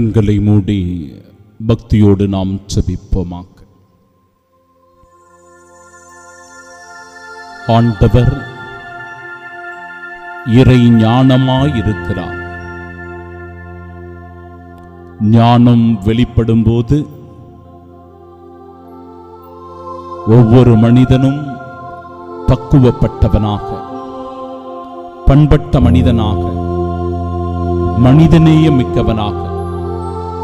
கண்களை மூடி பக்தியோடு நாம் செபிப்போமாக ஆண்டவர் இறை ஞானமாயிருக்கிறார். ஞானம் வெளிப்படும்போது ஒவ்வொரு மனிதனும் பக்குவப்பட்டவனாக பண்பட்ட மனிதனாக மனிதநேயமிக்கவனாக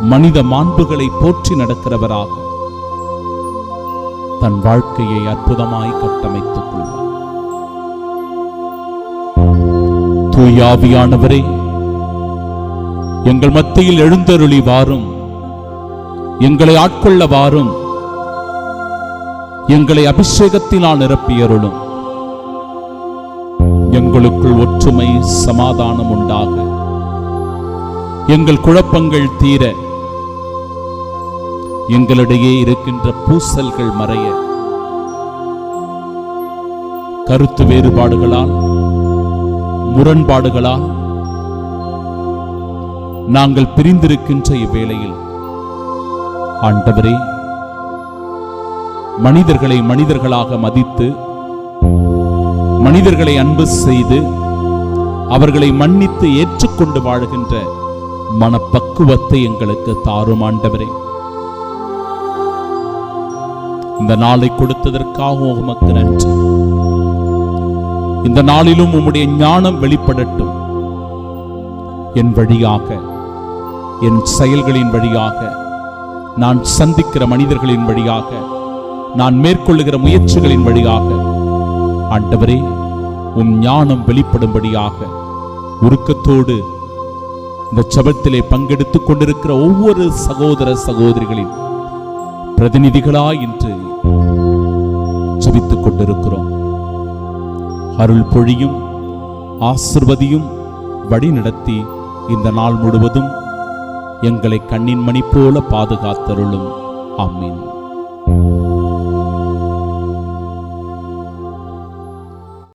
மனித மாண்புகளை போற்றி நடக்கிறவராக தன் வாழ்க்கையை அற்புதமாய் கட்டமைத்துக் கொள்வார். தூயாவியானவரே எங்கள் மத்தியில் எழுந்தருளி வாரும் எங்களை ஆட்கொள்ள வாரும் எங்களை அபிஷேகத்தினால் நிரப்பியருளும். எங்களுக்குள் ஒற்றுமை சமாதானம் உண்டாக எங்கள் குழப்பங்கள் தீர எங்களிடையே இருக்கின்ற பூசல்கள் மறைய கருத்து வேறுபாடுகளால் முரண்பாடுகளால் நாங்கள் பிரிந்திருக்கின்ற இவ்வேளையில் ஆண்டவரே மனிதர்களை மனிதர்களாக மதித்து மனிதர்களை அன்பு செய்து அவர்களை மன்னித்து ஏற்றுக்கொண்டு வாழ்கின்ற மனப்பக்குவத்தை எங்களுக்கு தாரும் ஆண்டவரே. இந்த நாளை கொடுத்ததற்காக உமக்கு நன்றி. இந்த நாளிலும் உம்முடைய ஞானம் வெளிப்படட்டும். என் வழியாக என் செயல்களின் வழியாக நான் சந்திக்கிற மனிதர்களின் வழியாக நான் மேற்கொள்ளுகிற முயற்சிகளின் வழியாக ஆண்டவரே உன் ஞானம் வெளிப்படும்படியாக உருக்கத்தோடு இந்த சபத்திலே பங்கெடுத்துக் கொண்டிருக்கிற ஒவ்வொரு சகோதர சகோதரிகளின் பிரதிநிதிகளாய் இன்று ஜெபித்துக் கொண்டிருக்கிறோம். அருள் பொழியும் ஆசிர்வதியும் வழிநடத்தி இந்த நாள் முழுவதும் எங்களை கண்ணின் மணி போல பாதுகாத்தருளும். ஆமீன்.